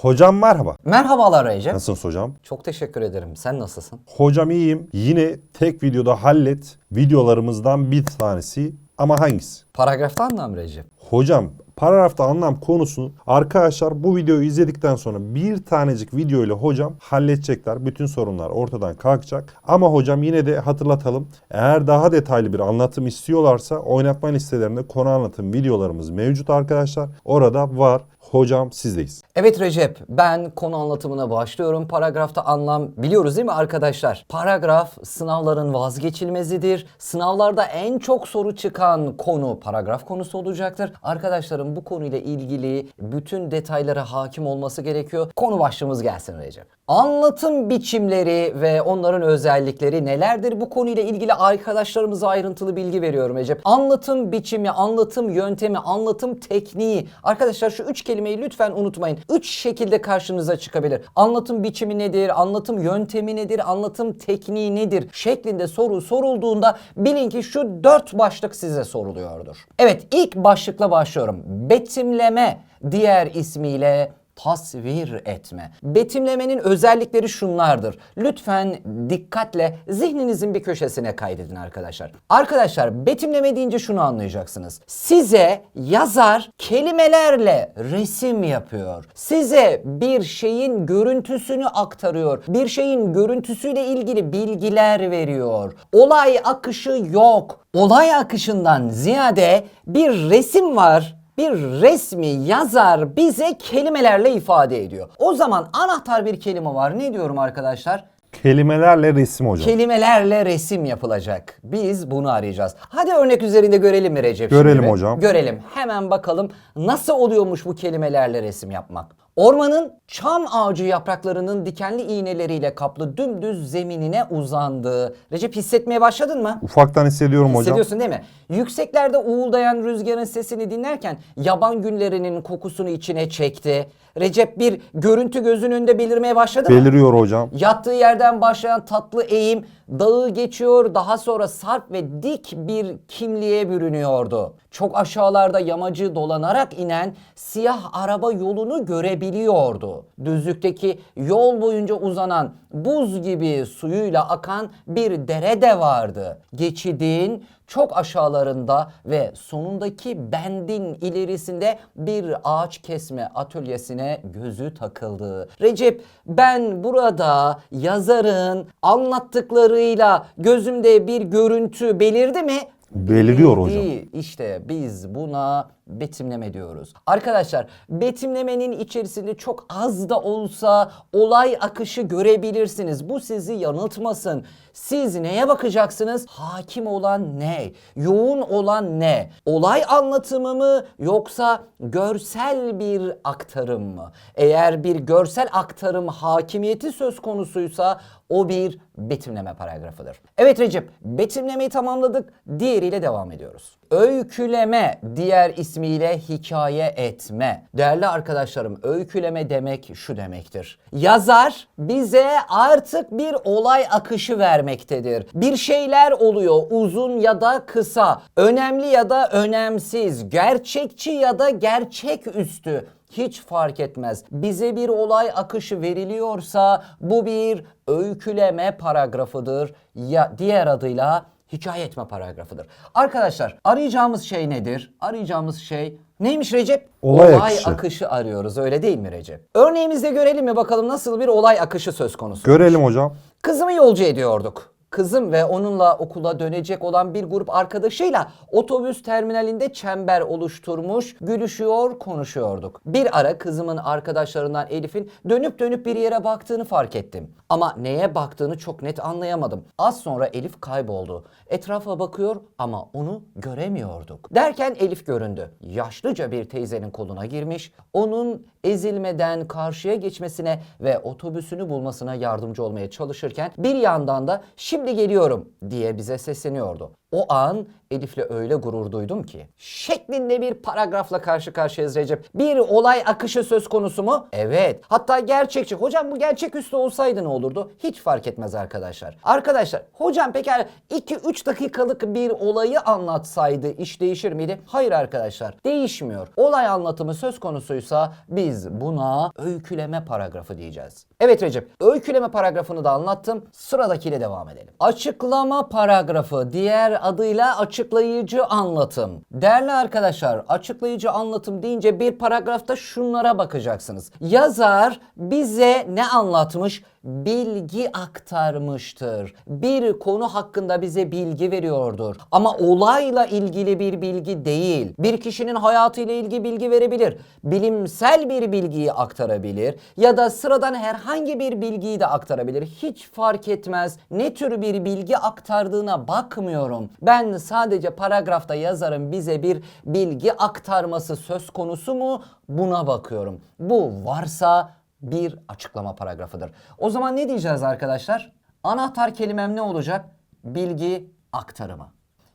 Hocam merhaba. Merhabalar Recep. Nasılsınız hocam? Çok teşekkür ederim. Sen nasılsın? Hocam iyiyim. Yine tek videoda hallet videolarımızdan bir tanesi ama hangisi? Paragraftan anlam Recep. Hocam paragrafta anlam konusunu arkadaşlar bu videoyu izledikten sonra bir tanecik video ile hocam halledecekler. Bütün sorunlar ortadan kalkacak. Ama hocam yine de hatırlatalım. Eğer daha detaylı bir anlatım istiyorlarsa oynatma listelerinde konu anlatım videolarımız mevcut arkadaşlar. Orada var. Hocam sizdeyiz. Evet Recep, ben konu anlatımına başlıyorum. Paragrafta anlam biliyoruz değil mi arkadaşlar? Paragraf sınavların vazgeçilmezidir. Sınavlarda en çok soru çıkan konu paragraf konusu olacaktır. Arkadaşlarım bu konuyla ilgili bütün detaylara hakim olması gerekiyor. Konu başlığımız gelsin Recep. Anlatım biçimleri ve onların özellikleri nelerdir? Bu konuyla ilgili arkadaşlarımıza ayrıntılı bilgi veriyorum Recep. Anlatım biçimi, anlatım yöntemi, anlatım tekniği. Arkadaşlar şu üç kelimeyi lütfen unutmayın. Üç şekilde karşınıza çıkabilir. Anlatım biçimi nedir? Anlatım yöntemi nedir? Anlatım tekniği nedir? Şeklinde soru sorulduğunda bilin ki şu dört başlık size soruluyordur. Evet ilk başlıkla başlıyorum. Betimleme diğer ismiyle tasvir etme. Betimlemenin özellikleri şunlardır. Lütfen dikkatle zihninizin bir köşesine kaydedin arkadaşlar. Arkadaşlar betimleme deyince şunu anlayacaksınız. Size yazar kelimelerle resim yapıyor. Size bir şeyin görüntüsünü aktarıyor. Bir şeyin görüntüsüyle ilgili bilgiler veriyor. Olay akışı yok. Olay akışından ziyade bir resim var bir resmi yazar bize kelimelerle ifade ediyor. O zaman anahtar bir kelime var. Ne diyorum arkadaşlar? Kelimelerle resim hocam. Kelimelerle resim yapılacak. Biz bunu arayacağız. Hadi örnek üzerinde görelim mi Recep? şimdi Görelim bir? hocam. Görelim. Hemen bakalım nasıl oluyormuş bu kelimelerle resim yapmak. Ormanın çam ağacı yapraklarının dikenli iğneleriyle kaplı dümdüz zeminine uzandığı. Recep hissetmeye başladın mı? Ufaktan hissediyorum hocam. Hissediyorsun değil mi? Yükseklerde uğuldayan rüzgarın sesini dinlerken yaban günlerinin kokusunu içine çekti. Recep bir görüntü gözünün önünde belirmeye başladı mı? Beliriyor hocam. Yattığı yerden başlayan tatlı eğim dağı geçiyor daha sonra sarp ve dik bir kimliğe bürünüyordu. Çok aşağılarda yamacı dolanarak inen siyah araba yolunu görebiliyordu. Düzlükteki yol boyunca uzanan buz gibi suyuyla akan bir dere de vardı. Geçidin çok aşağılarında ve sonundaki bendin ilerisinde bir ağaç kesme atölyesine gözü takıldı. Recep ben burada yazarın anlattıklarıyla gözümde bir görüntü belirdi mi? Beliriyor hocam. İşte biz buna betimleme diyoruz. Arkadaşlar betimlemenin içerisinde çok az da olsa olay akışı görebilirsiniz. Bu sizi yanıltmasın. Siz neye bakacaksınız? Hakim olan ne? Yoğun olan ne? Olay anlatımı mı yoksa görsel bir aktarım mı? Eğer bir görsel aktarım hakimiyeti söz konusuysa o bir betimleme paragrafıdır. Evet Recep, betimlemeyi tamamladık. Diğeriyle devam ediyoruz. Öyküleme diğer ismiyle hikaye etme. Değerli arkadaşlarım, öyküleme demek şu demektir. Yazar bize artık bir olay akışı vermektedir. Bir şeyler oluyor uzun ya da kısa, önemli ya da önemsiz, gerçekçi ya da gerçeküstü. Hiç fark etmez. Bize bir olay akışı veriliyorsa bu bir öyküleme paragrafıdır. Ya diğer adıyla hikaye etme paragrafıdır. Arkadaşlar arayacağımız şey nedir? Arayacağımız şey neymiş Recep? Olay akışı. akışı arıyoruz öyle değil mi Recep? Örneğimizde görelim mi bakalım nasıl bir olay akışı söz konusu. Görelim hocam. Kızımı yolcu ediyorduk. Kızım ve onunla okula dönecek olan bir grup arkadaşıyla otobüs terminalinde çember oluşturmuş, gülüşüyor, konuşuyorduk. Bir ara kızımın arkadaşlarından Elif'in dönüp dönüp bir yere baktığını fark ettim. Ama neye baktığını çok net anlayamadım. Az sonra Elif kayboldu. Etrafa bakıyor ama onu göremiyorduk. Derken Elif göründü. Yaşlıca bir teyzenin koluna girmiş, onun ezilmeden karşıya geçmesine ve otobüsünü bulmasına yardımcı olmaya çalışırken bir yandan da şimdi geliyorum diye bize sesleniyordu. O an Elif'le öyle gurur duydum ki. Şeklinde bir paragrafla karşı karşıyayız Recep. Bir olay akışı söz konusu mu? Evet. Hatta gerçekçi. Hocam bu gerçeküstü olsaydı ne olurdu? Hiç fark etmez arkadaşlar. Arkadaşlar hocam pekala 2-3 dakikalık bir olayı anlatsaydı iş değişir miydi? Hayır arkadaşlar. Değişmiyor. Olay anlatımı söz konusuysa biz buna öyküleme paragrafı diyeceğiz. Evet Recep, öyküleme paragrafını da anlattım. Sıradakiyle devam edelim. Açıklama paragrafı, diğer adıyla açıklayıcı anlatım. Değerli arkadaşlar, açıklayıcı anlatım deyince bir paragrafta şunlara bakacaksınız. Yazar bize ne anlatmış? Bilgi aktarmıştır. Bir konu hakkında bize bilgi veriyordur. Ama olayla ilgili bir bilgi değil. Bir kişinin hayatıyla ilgili bilgi verebilir. Bilimsel bir bilgiyi aktarabilir ya da sıradan herhangi bir bilgiyi de aktarabilir. Hiç fark etmez. Ne tür bir bilgi aktardığına bakmıyorum. Ben sadece paragrafta yazarın bize bir bilgi aktarması söz konusu mu buna bakıyorum. Bu varsa bir açıklama paragrafıdır. O zaman ne diyeceğiz arkadaşlar? Anahtar kelimem ne olacak? Bilgi aktarımı.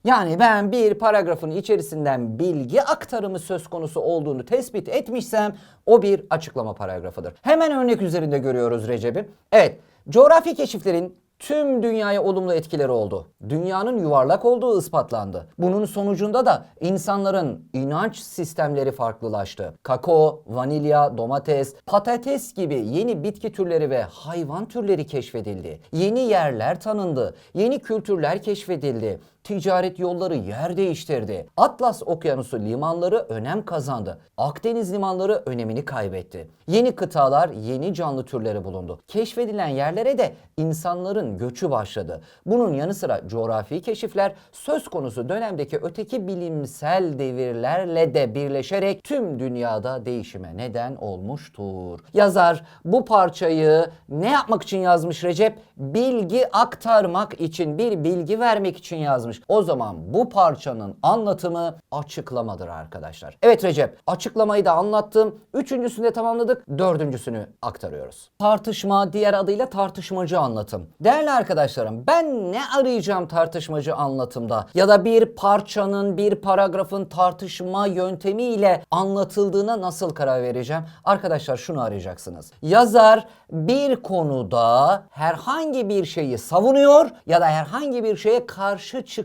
Yani ben bir paragrafın içerisinden bilgi aktarımı söz konusu olduğunu tespit etmişsem o bir açıklama paragrafıdır. Hemen örnek üzerinde görüyoruz Recep'i. Evet, coğrafi keşiflerin tüm dünyaya olumlu etkileri oldu. Dünyanın yuvarlak olduğu ispatlandı. Bunun sonucunda da insanların inanç sistemleri farklılaştı. Kakao, vanilya, domates, patates gibi yeni bitki türleri ve hayvan türleri keşfedildi. Yeni yerler tanındı. Yeni kültürler keşfedildi. Ticaret yolları yer değiştirdi. Atlas Okyanusu limanları önem kazandı. Akdeniz limanları önemini kaybetti. Yeni kıtalar, yeni canlı türleri bulundu. Keşfedilen yerlere de insanların göçü başladı. Bunun yanı sıra coğrafi keşifler söz konusu dönemdeki öteki bilimsel devirlerle de birleşerek tüm dünyada değişime neden olmuştur. Yazar bu parçayı ne yapmak için yazmış Recep? Bilgi aktarmak için, bir bilgi vermek için yazmış. O zaman bu parçanın anlatımı açıklamadır arkadaşlar. Evet Recep, açıklamayı da anlattım. Üçüncüsünü de tamamladık. Dördüncüsünü aktarıyoruz. Tartışma, diğer adıyla tartışmacı anlatım. Değerli arkadaşlarım, ben ne arayacağım tartışmacı anlatımda? Ya da bir parçanın, bir paragrafın tartışma yöntemiyle anlatıldığına nasıl karar vereceğim? Arkadaşlar şunu arayacaksınız. Yazar bir konuda herhangi bir şeyi savunuyor ya da herhangi bir şeye karşı çıkıyor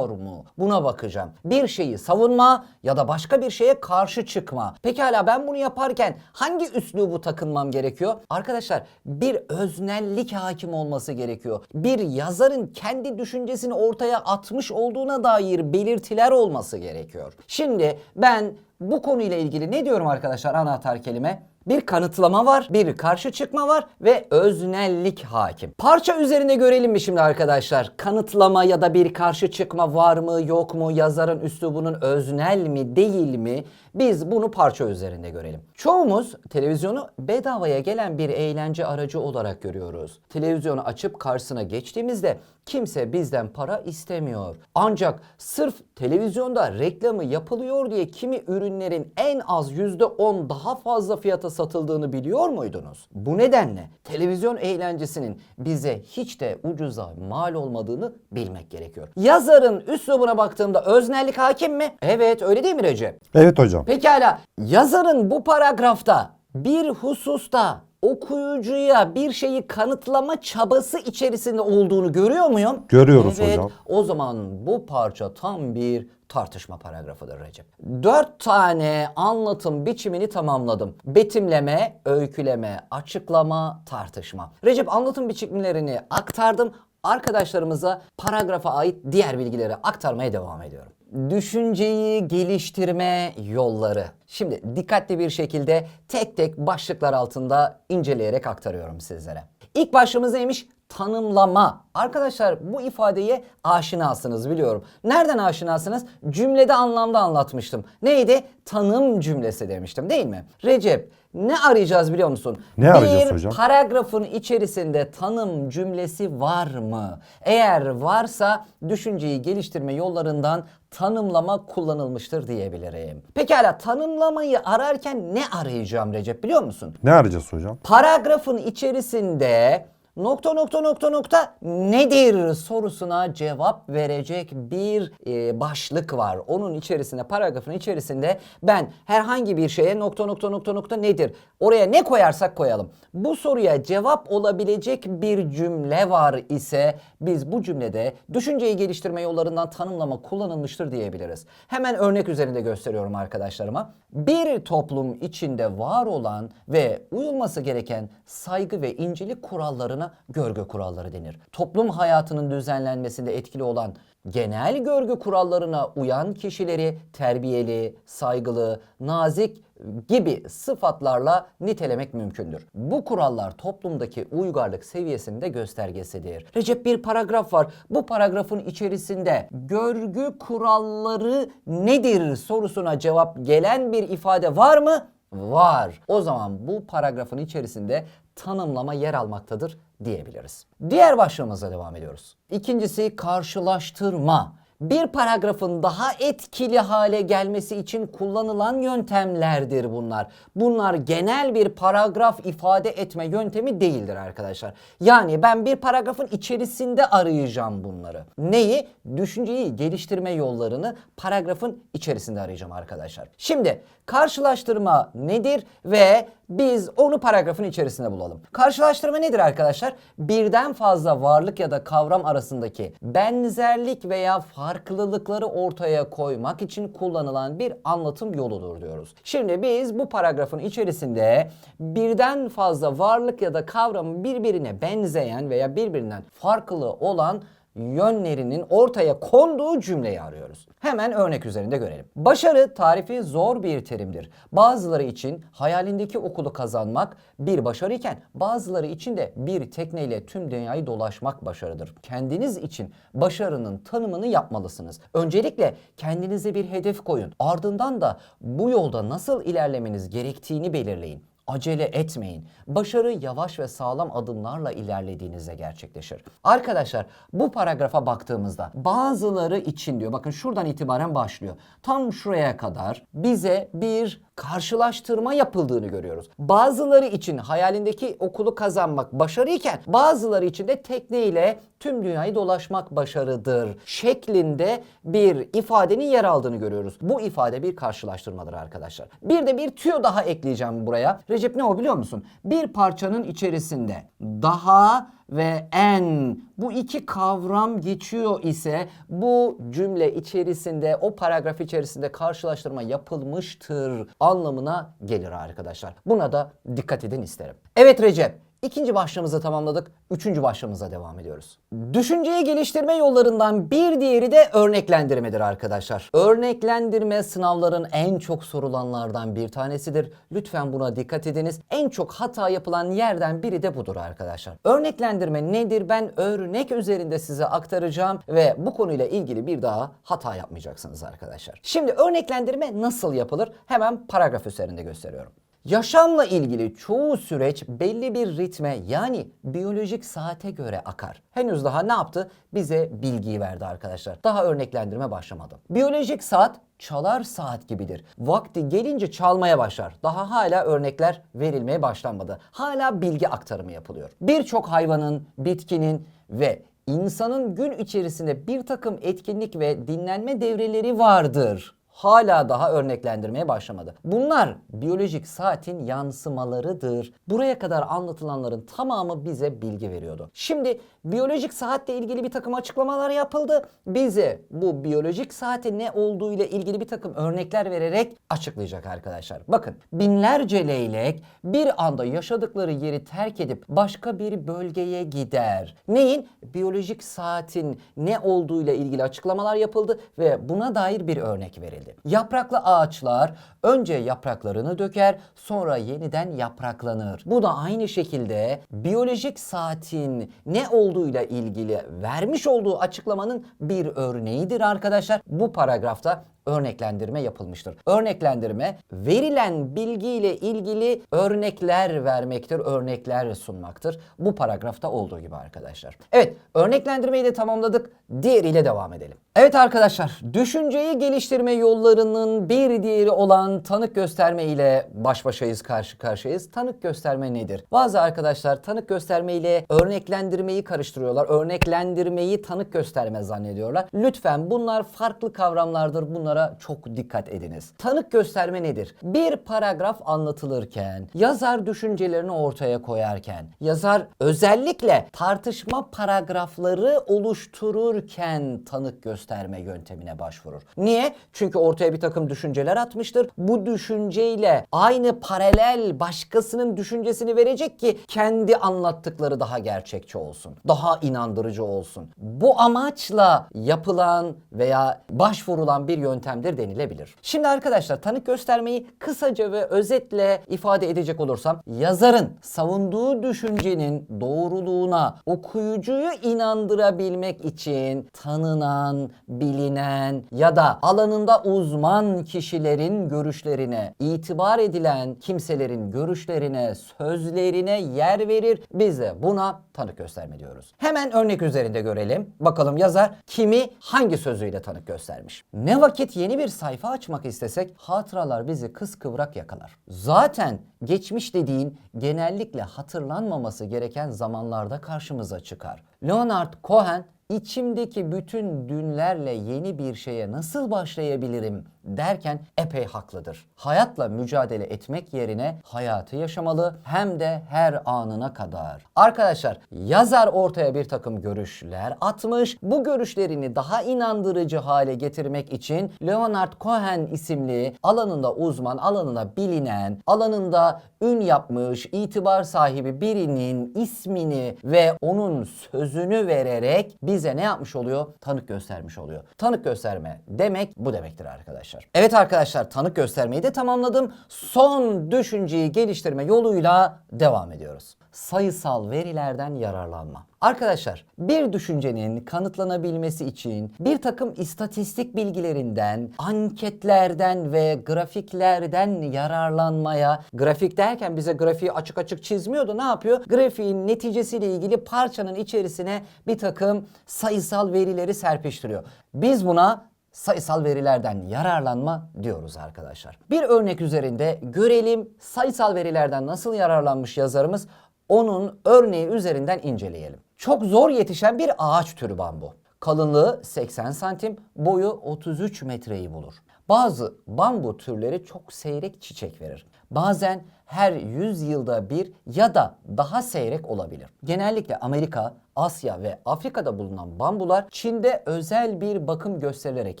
mu? Buna bakacağım. Bir şeyi savunma ya da başka bir şeye karşı çıkma. Pekala ben bunu yaparken hangi üslubu takınmam gerekiyor? Arkadaşlar bir öznellik hakim olması gerekiyor. Bir yazarın kendi düşüncesini ortaya atmış olduğuna dair belirtiler olması gerekiyor. Şimdi ben bu konuyla ilgili ne diyorum arkadaşlar anahtar kelime? Bir kanıtlama var, bir karşı çıkma var ve öznellik hakim. Parça üzerinde görelim mi şimdi arkadaşlar? Kanıtlama ya da bir karşı çıkma var mı yok mu? Yazarın üslubunun öznel mi değil mi? Biz bunu parça üzerinde görelim. Çoğumuz televizyonu bedavaya gelen bir eğlence aracı olarak görüyoruz. Televizyonu açıp karşısına geçtiğimizde kimse bizden para istemiyor. Ancak sırf televizyonda reklamı yapılıyor diye kimi ürünlerin en az %10 daha fazla fiyata satıldığını biliyor muydunuz? Bu nedenle televizyon eğlencesinin bize hiç de ucuza mal olmadığını bilmek gerekiyor. Yazarın üslubuna baktığımda öznellik hakim mi? Evet öyle değil mi Recep? Evet hocam. Pekala yazarın bu paragrafta bir hususta okuyucuya bir şeyi kanıtlama çabası içerisinde olduğunu görüyor muyum? Görüyoruz evet, hocam. O zaman bu parça tam bir tartışma paragrafıdır Recep. Dört tane anlatım biçimini tamamladım. Betimleme, öyküleme, açıklama, tartışma. Recep anlatım biçimlerini aktardım. Arkadaşlarımıza paragrafa ait diğer bilgileri aktarmaya devam ediyorum. Düşünceyi geliştirme yolları. Şimdi dikkatli bir şekilde tek tek başlıklar altında inceleyerek aktarıyorum sizlere. İlk başlığımız neymiş? Tanımlama. Arkadaşlar bu ifadeye aşinasınız biliyorum. Nereden aşinasınız? Cümlede anlamda anlatmıştım. Neydi? Tanım cümlesi demiştim değil mi? Recep ne arayacağız biliyor musun? Ne arayacağız bir hocam? paragrafın içerisinde tanım cümlesi var mı? Eğer varsa düşünceyi geliştirme yollarından tanımlama kullanılmıştır diyebilirim. Pekala tanımlamayı ararken ne arayacağım Recep biliyor musun? Ne arayacağız hocam? Paragrafın içerisinde nokta nokta nokta nokta nedir sorusuna cevap verecek bir e, başlık var. Onun içerisinde paragrafın içerisinde ben herhangi bir şeye nokta nokta nokta nokta nedir? Oraya ne koyarsak koyalım. Bu soruya cevap olabilecek bir cümle var ise biz bu cümlede düşünceyi geliştirme yollarından tanımlama kullanılmıştır diyebiliriz. Hemen örnek üzerinde gösteriyorum arkadaşlarıma. Bir toplum içinde var olan ve uyulması gereken saygı ve incelik kurallarına görgü kuralları denir. Toplum hayatının düzenlenmesinde etkili olan genel görgü kurallarına uyan kişileri terbiyeli, saygılı, nazik gibi sıfatlarla nitelemek mümkündür. Bu kurallar toplumdaki uygarlık seviyesinde göstergesidir. Recep bir paragraf var. Bu paragrafın içerisinde görgü kuralları nedir sorusuna cevap gelen bir ifade var mı? Var. O zaman bu paragrafın içerisinde tanımlama yer almaktadır diyebiliriz. Diğer başlığımıza devam ediyoruz. İkincisi karşılaştırma. Bir paragrafın daha etkili hale gelmesi için kullanılan yöntemlerdir bunlar. Bunlar genel bir paragraf ifade etme yöntemi değildir arkadaşlar. Yani ben bir paragrafın içerisinde arayacağım bunları. Neyi? Düşünceyi geliştirme yollarını paragrafın içerisinde arayacağım arkadaşlar. Şimdi karşılaştırma nedir ve biz onu paragrafın içerisinde bulalım. Karşılaştırma nedir arkadaşlar? Birden fazla varlık ya da kavram arasındaki benzerlik veya farklılıkları ortaya koymak için kullanılan bir anlatım yoludur diyoruz. Şimdi biz bu paragrafın içerisinde birden fazla varlık ya da kavramın birbirine benzeyen veya birbirinden farklı olan yönlerinin ortaya konduğu cümleyi arıyoruz. Hemen örnek üzerinde görelim. Başarı tarifi zor bir terimdir. Bazıları için hayalindeki okulu kazanmak bir başarı iken bazıları için de bir tekneyle tüm dünyayı dolaşmak başarıdır. Kendiniz için başarının tanımını yapmalısınız. Öncelikle kendinize bir hedef koyun. Ardından da bu yolda nasıl ilerlemeniz gerektiğini belirleyin. Acele etmeyin. Başarı yavaş ve sağlam adımlarla ilerlediğinizde gerçekleşir. Arkadaşlar bu paragrafa baktığımızda bazıları için diyor bakın şuradan itibaren başlıyor. Tam şuraya kadar bize bir karşılaştırma yapıldığını görüyoruz. Bazıları için hayalindeki okulu kazanmak başarıyken bazıları için de tekneyle tüm dünyayı dolaşmak başarıdır şeklinde bir ifadenin yer aldığını görüyoruz. Bu ifade bir karşılaştırmadır arkadaşlar. Bir de bir tüyo daha ekleyeceğim buraya. Recep ne o biliyor musun? Bir parçanın içerisinde daha ve en bu iki kavram geçiyor ise bu cümle içerisinde o paragraf içerisinde karşılaştırma yapılmıştır anlamına gelir arkadaşlar. Buna da dikkat edin isterim. Evet Recep İkinci başlığımızı tamamladık. Üçüncü başlığımıza devam ediyoruz. Düşünceyi geliştirme yollarından bir diğeri de örneklendirmedir arkadaşlar. Örneklendirme sınavların en çok sorulanlardan bir tanesidir. Lütfen buna dikkat ediniz. En çok hata yapılan yerden biri de budur arkadaşlar. Örneklendirme nedir? Ben örnek üzerinde size aktaracağım ve bu konuyla ilgili bir daha hata yapmayacaksınız arkadaşlar. Şimdi örneklendirme nasıl yapılır? Hemen paragraf üzerinde gösteriyorum. Yaşamla ilgili çoğu süreç belli bir ritme yani biyolojik saate göre akar. Henüz daha ne yaptı? Bize bilgiyi verdi arkadaşlar. Daha örneklendirme başlamadı. Biyolojik saat çalar saat gibidir. Vakti gelince çalmaya başlar. Daha hala örnekler verilmeye başlanmadı. Hala bilgi aktarımı yapılıyor. Birçok hayvanın, bitkinin ve insanın gün içerisinde bir takım etkinlik ve dinlenme devreleri vardır hala daha örneklendirmeye başlamadı. Bunlar biyolojik saatin yansımalarıdır. Buraya kadar anlatılanların tamamı bize bilgi veriyordu. Şimdi biyolojik saatle ilgili bir takım açıklamalar yapıldı. Bize bu biyolojik saate ne olduğu ile ilgili bir takım örnekler vererek açıklayacak arkadaşlar. Bakın binlerce leylek bir anda yaşadıkları yeri terk edip başka bir bölgeye gider. Neyin? Biyolojik saatin ne olduğu ile ilgili açıklamalar yapıldı ve buna dair bir örnek verildi. Yapraklı ağaçlar önce yapraklarını döker sonra yeniden yapraklanır. Bu da aynı şekilde biyolojik saatin ne olduğuyla ilgili vermiş olduğu açıklamanın bir örneğidir arkadaşlar. Bu paragrafta örneklendirme yapılmıştır. Örneklendirme verilen bilgiyle ilgili örnekler vermektir, örnekler sunmaktır. Bu paragrafta olduğu gibi arkadaşlar. Evet, örneklendirmeyi de tamamladık. Diğeriyle devam edelim. Evet arkadaşlar, düşünceyi geliştirme yollarının bir diğeri olan tanık gösterme ile baş başayız, karşı karşıyayız. Tanık gösterme nedir? Bazı arkadaşlar tanık gösterme ile örneklendirmeyi karıştırıyorlar. Örneklendirmeyi tanık gösterme zannediyorlar. Lütfen bunlar farklı kavramlardır. Bunlara çok dikkat ediniz. Tanık gösterme nedir? Bir paragraf anlatılırken, yazar düşüncelerini ortaya koyarken, yazar özellikle tartışma paragrafları oluştururken tanık gösterme yöntemine başvurur. Niye? Çünkü ortaya bir takım düşünceler atmıştır. Bu düşünceyle aynı paralel başkasının düşüncesini verecek ki kendi anlattıkları daha gerçekçi olsun. Daha inandırıcı olsun. Bu amaçla yapılan veya başvurulan bir yöntemdir denilebilir. Şimdi arkadaşlar tanık göstermeyi kısaca ve özetle ifade edecek olursam yazarın savunduğu düşüncenin doğruluğuna okuyucuyu inandırabilmek için tanınan, bilinen ya da alanında uzman kişilerin görüşlerine, itibar edilen kimselerin görüşlerine, sözlerine yer verir. Biz de buna tanık gösterme diyoruz. Hemen örnek üzerinde görelim. Bakalım yazar kimi hangi sözüyle tanık göstermiş. Ne vakit yeni bir sayfa açmak istesek hatıralar bizi kıskıvrak yakalar. Zaten geçmiş dediğin genellikle hatırlanmaması gereken zamanlarda karşımıza çıkar. Leonard Cohen içimdeki bütün dünlerle yeni bir şeye nasıl başlayabilirim derken epey haklıdır. Hayatla mücadele etmek yerine hayatı yaşamalı hem de her anına kadar. Arkadaşlar yazar ortaya bir takım görüşler atmış. Bu görüşlerini daha inandırıcı hale getirmek için Leonard Cohen isimli alanında uzman, alanında bilinen, alanında ün yapmış, itibar sahibi birinin ismini ve onun sözünü vererek bize ne yapmış oluyor? Tanık göstermiş oluyor. Tanık gösterme demek bu demektir arkadaşlar. Evet arkadaşlar tanık göstermeyi de tamamladım. Son düşünceyi geliştirme yoluyla devam ediyoruz. Sayısal verilerden yararlanma. Arkadaşlar bir düşüncenin kanıtlanabilmesi için bir takım istatistik bilgilerinden, anketlerden ve grafiklerden yararlanmaya, grafik derken bize grafiği açık açık çizmiyordu. Ne yapıyor? Grafiğin neticesiyle ilgili parçanın içerisine bir takım sayısal verileri serpiştiriyor. Biz buna sayısal verilerden yararlanma diyoruz arkadaşlar. Bir örnek üzerinde görelim sayısal verilerden nasıl yararlanmış yazarımız onun örneği üzerinden inceleyelim. Çok zor yetişen bir ağaç türü bambu. Kalınlığı 80 santim, boyu 33 metreyi bulur. Bazı bambu türleri çok seyrek çiçek verir. Bazen her 100 yılda bir ya da daha seyrek olabilir. Genellikle Amerika, Asya ve Afrika'da bulunan bambular Çin'de özel bir bakım gösterilerek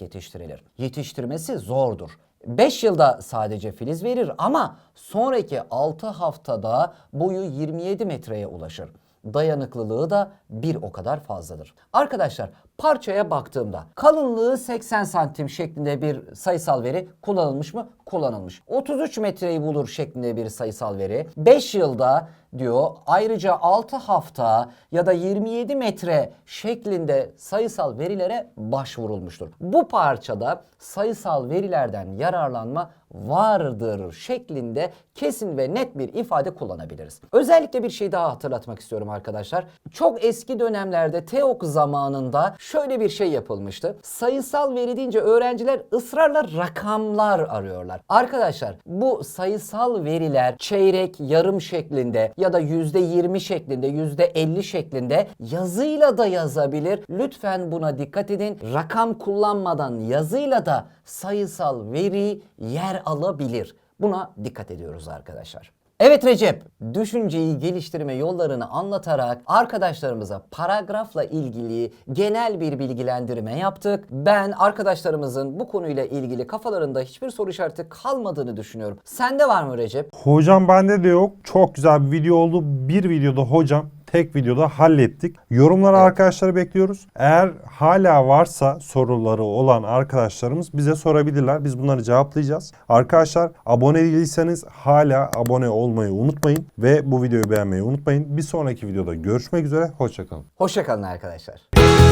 yetiştirilir. Yetiştirmesi zordur. 5 yılda sadece filiz verir ama sonraki 6 haftada boyu 27 metreye ulaşır. Dayanıklılığı da bir o kadar fazladır. Arkadaşlar parçaya baktığımda kalınlığı 80 santim şeklinde bir sayısal veri kullanılmış mı? Kullanılmış. 33 metreyi bulur şeklinde bir sayısal veri. 5 yılda diyor ayrıca 6 hafta ya da 27 metre şeklinde sayısal verilere başvurulmuştur. Bu parçada sayısal verilerden yararlanma vardır şeklinde kesin ve net bir ifade kullanabiliriz. Özellikle bir şey daha hatırlatmak istiyorum arkadaşlar. Çok eski dönemlerde TEOK zamanında şöyle bir şey yapılmıştı. Sayısal veri deyince öğrenciler ısrarla rakamlar arıyorlar. Arkadaşlar bu sayısal veriler çeyrek, yarım şeklinde ya da %20 şeklinde, %50 şeklinde yazıyla da yazabilir. Lütfen buna dikkat edin. Rakam kullanmadan yazıyla da sayısal veri yer alabilir. Buna dikkat ediyoruz arkadaşlar. Evet Recep, düşünceyi geliştirme yollarını anlatarak arkadaşlarımıza paragrafla ilgili genel bir bilgilendirme yaptık. Ben arkadaşlarımızın bu konuyla ilgili kafalarında hiçbir soru işareti kalmadığını düşünüyorum. Sende var mı Recep? Hocam bende de yok. Çok güzel bir video oldu. Bir videoda hocam tek videoda hallettik. Yorumlara arkadaşları bekliyoruz. Eğer hala varsa soruları olan arkadaşlarımız bize sorabilirler. Biz bunları cevaplayacağız. Arkadaşlar abone değilseniz hala abone olmayı unutmayın ve bu videoyu beğenmeyi unutmayın. Bir sonraki videoda görüşmek üzere. Hoşçakalın. Hoşçakalın arkadaşlar.